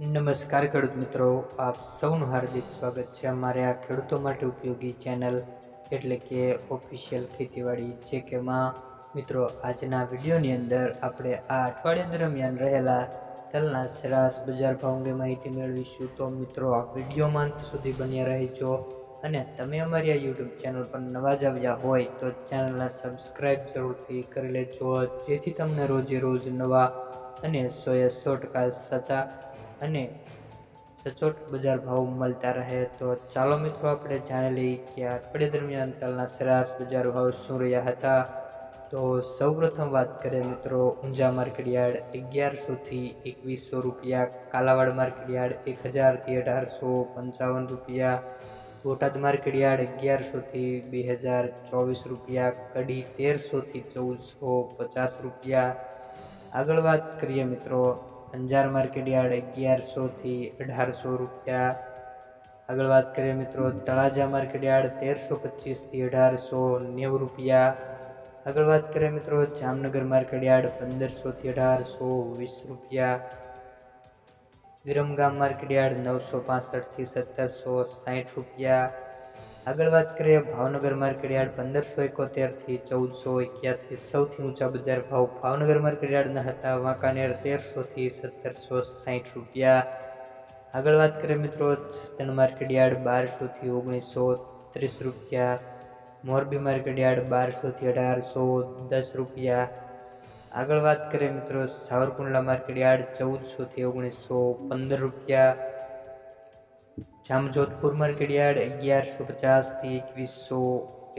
નમસ્કાર ખેડૂત મિત્રો, આપ સૌનું હાર્દિક સ્વાગત છે અમારે આ ખેડૂતો માટે ઉપયોગી ચેનલ એટલે કે ઓફિશિયલ ખેતીવાડી જે કે માં મિત્રો, આજના વિડીયોની અંદર આપણે આ અઠવાડિયા દરમિયાન રહેલા તલના સરાસ બજાર ભાવ અંગે માહિતી મેળવીશું. તો મિત્રો, આ વિડીયોમાં અંત સુધી બન્યા રહેજો અને તમે અમારી આ યુટ્યુબ ચેનલ પર નવા જ આવ્યા હોય તો ચેનલને સબસ્ક્રાઈબ જરૂરથી કરી લેજો, જેથી તમને રોજે રોજ નવા અને સોએ સો ટકા સાચા અને સચોટ બજાર ભાવ મળતા રહે તો ચાલો મિત્રો આપણે જાણી લઈએ કે અઠવાડિયા દરમિયાન તલના સરેરાશ બજાર ભાવ શું રહ્યા હતા. તો સૌપ્રથમ વાત કરીએ મિત્રો, ઊંઝા માર્કેટયાર્ડ અગિયારસોથી એકવીસો રૂપિયા, કાલાવાડ માર્કેટયાર્ડ એક હજારથી અઢારસો પંચાવન રૂપિયા, બોટાદ માર્કેટયાર્ડ અગિયારસોથી બે હજાર ચોવીસ રૂપિયા, કડી તેરસોથી ચૌદસો પચાસ રૂપિયા. આગળ વાત કરીએ મિત્રો અંજાર માર્કેટયાર્ડ અગિયારસોથી અઢારસો રૂપિયા. આગળ વાત કરીએ મિત્રો, તળાજા માર્કેટયાર્ડ તેરસો પચીસથી અઢારસો નેવું રૂપિયા. આગળ વાત કરીએ મિત્રો, જામનગર માર્કેટ યાર્ડ પંદરસોથી અઢારસો વીસ રૂપિયા. વિરમગામ માર્કેટયાર્ડ નવસો પાસઠથી સત્તરસો સાઠ રૂપિયા. આગળ વાત કરીએ, ભાવનગર માર્કેટયાર્ડ પંદરસો એકોતેરથી ચૌદસો એક્યાસી સૌથી ઊંચા બજાર ભાવ ભાવનગર માર્કેટયાર્ડના હતા. વાંકાનેર તેરસોથી સત્તરસો સાઠ રૂપિયા. આગળ વાત કરીએ મિત્રો, જસદણ માર્કેટયાર્ડ બારસોથી ઓગણીસો ત્રીસ રૂપિયા. મોરબી માર્કેટયાર્ડ બારસોથી અઢારસો દસ રૂપિયા. આગળ વાત કરીએ મિત્રો, સાવરકુંડલા માર્કેટયાર્ડ ચૌદસોથી ઓગણીસો પંદર રૂપિયા. જામજોધપુર માર્કેટયાર્ડ અગિયારસો પચાસથી એકવીસો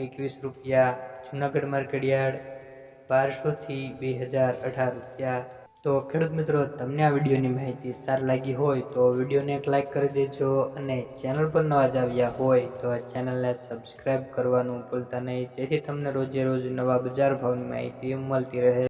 એકવીસ રૂપિયા, જુનાગઢ માર્કેટયાર્ડ બારસોથી બે હજાર અઢાર રૂપિયા. તો ખેડૂત મિત્રો, તમને આ વિડીયોની માહિતી સારી લાગી હોય તો વિડીયોને એક લાઇક કરી દેજો અને ચેનલ પર નવા જ આવ્યા હોય તો આ ચેનલને સબસ્ક્રાઈબ કરવાનું ભૂલતા નહીં. જેથી તમને રોજે રોજ નવા બજાર ભાવની માહિતી મળતી રહે.